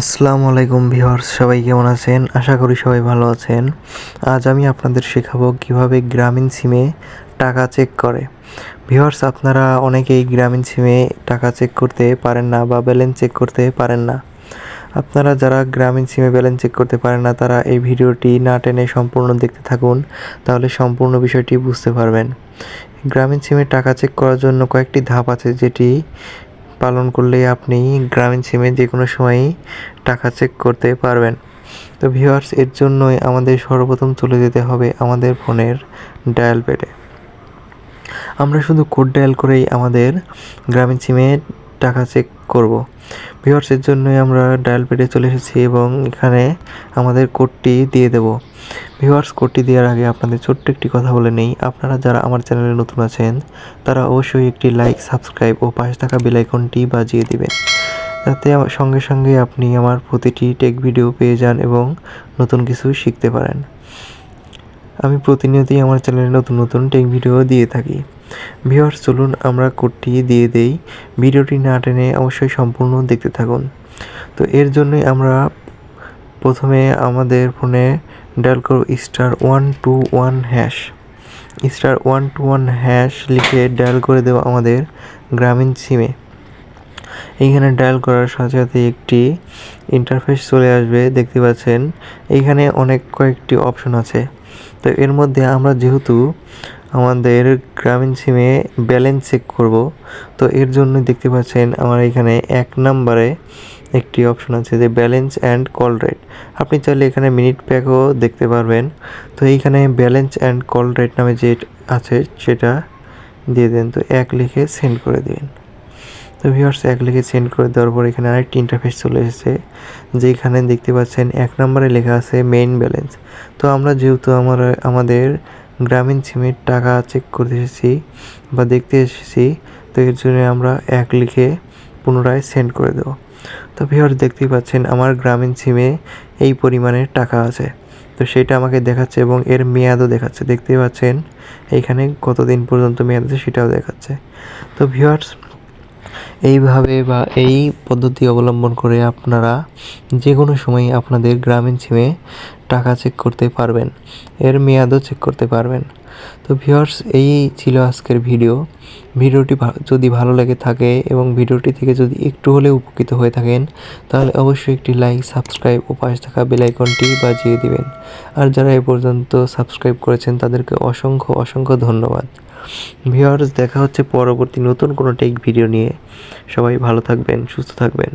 আসসালামু আলাইকুম ভিউয়ার্স, সবাই কেমন আছেন? আশা করি সবাই ভালো আছেন। আজ আমি আপনাদের শেখাবো কীভাবে গ্রামীণ সিমে টাকা চেক করে। ভিউয়ার্স, আপনারা অনেকেই গ্রামীণ সিমে টাকা চেক করতে পারেন না বা ব্যালেন্স চেক করতে পারেন না। আপনারা যারা গ্রামীণ সিমে ব্যালেন্স চেক করতে পারেন না, তারা এই ভিডিওটি না টেনে সম্পূর্ণ দেখতে থাকুন, তাহলে সম্পূর্ণ বিষয়টি বুঝতে পারবেন। গ্রামীণ সিমে টাকা চেক করার জন্য কয়েকটি ধাপ আছে, যেটি পালন করলে আপনি গ্রামীণ সিমে যে কোনো সময়ই টাকা চেক করতে পারবেন। তো ভিউয়ার্স এর জন্যই আমাদের সর্বপ্রথম চলে যেতে হবে আমাদের ফোনের ডায়াল প্যাডে আমরা শুধু কোড ডায়াল করেই আমাদের গ্রামীণ সিমে টাকা চেক করব। ভিউয়ার্সের জন্যই আমরা ডায়াল প্যাডে চলে এসেছি এবং এখানে আমাদের কোডটি দিয়ে দেব। ভিউয়ার্স কোডটি দেওয়ার আগে আপনাদের ছোট্ট একটি কথা বলে নেই। আপনারা যারা আমার চ্যানেলে নতুন আছেন, তারা অবশ্যই একটি লাইক সাবস্ক্রাইব ও পাশে থাকা বেল আইকনটি বাজিয়ে দিবেন। আমার সঙ্গে সঙ্গে আপনি আমার প্রতিটি টেক ভিডিও পেয়ে যান এবং নতুন কিছু শিখতে পারেন। আমি প্রতিনিয়তই আমার চ্যানেলে নতুন নতুন টেক ভিডিও দিয়ে থাকি। ভিউয়ার্স চলুন আমরা কোডটি দিয়ে দেই। ভিডিওটি না টেনে অবশ্যই সম্পূর্ণ দেখতে থাকুন। তো এর জন্যই আমরা প্রথমে আমাদের ফোনে ডায়াল করব star one two one hash star one two one hash লিখে ডায়াল করে দেবো আমাদের গ্রামীণ সিমে এইখানে ডায়াল করার সাথে সাথে একটি ইন্টারফেস চলে আসবে, দেখতে পাচ্ছেন। এইখানে অনেক কয়েকটি অপশন আছে। তো এর মধ্যে আমরা যেহেতু আমাদের গ্রামীণ সিমে ব্যালেন্স চেক করব, তো এর জন্য দেখতে পাচ্ছেন আমার এখানে এক নম্বরে একটি অপশন আছে যে ব্যালেন্স অ্যান্ড কল রেট আপনি চাইলে এখানে মিনিট প্যাকও দেখতে পারবেন। তো এইখানে ব্যালেন্স অ্যান্ড কল রেট নামে যে আছে, সেটা দিয়ে দেন। তো এক লিখে সেন্ড করে দিন তো ভিউয়ার্স এক লিখে সেন্ড করে দেওয়ার পর এখানে আরেকটি ইন্টারফেস চলে এসেছে, যেখানে দেখতে পাচ্ছেন এক নম্বরে লেখা আছে মেইন ব্যালেন্স তো আমরা যেহেতু আমার, আমাদের গ্রামীণ সিমের টাকা চেক করতে এসেছি বা দেখতে এসেছি, তো এর জন্য আমরা এক লিখে পুনরায় সেন্ড করে দেবো। তো ভিউয়ার্স দেখতেই পাচ্ছেন আমার গ্রামীণ সিমে এই পরিমাণের টাকা আছে। তো সেটা আমাকে দেখাচ্ছে এবং এর মেয়াদও দেখাচ্ছে। দেখতেই পাচ্ছেন এইখানে কতদিন পর্যন্ত মেয়াদ আছে সেটাও দেখাচ্ছে। তো ভিউয়ার্স এইভাবে বা এই পদ্ধতি অবলম্বন করে আপনারা যে কোনো সময় আপনাদের গ্রামীণ সিমে টাকা চেক করতে পারবেন। এর মেয়াদও চেক করতে পারবেন। তো ভিউয়ার্স এই ছিল আজকের ভিডিও ভিডিওটি যদি ভালো লেগে থাকে এবং ভিডিওটি থেকে যদি একটু হলেও উপকৃত হয়ে থাকেন, তাহলে অবশ্যই একটি লাইক সাবস্ক্রাইব ও পাশে থাকা বেলাইকনটি বাজিয়ে দিবেন। আর যারা এ পর্যন্ত সাবস্ক্রাইব করেছেন, তাদেরকে অসংখ্য অসংখ্য ধন্যবাদ। ভিউয়ার্স দেখা হচ্ছে পরবর্তী নতুন কোনো টেক ভিডিও নিয়ে। সবাই ভালো থাকবেন সুস্থ থাকবেন।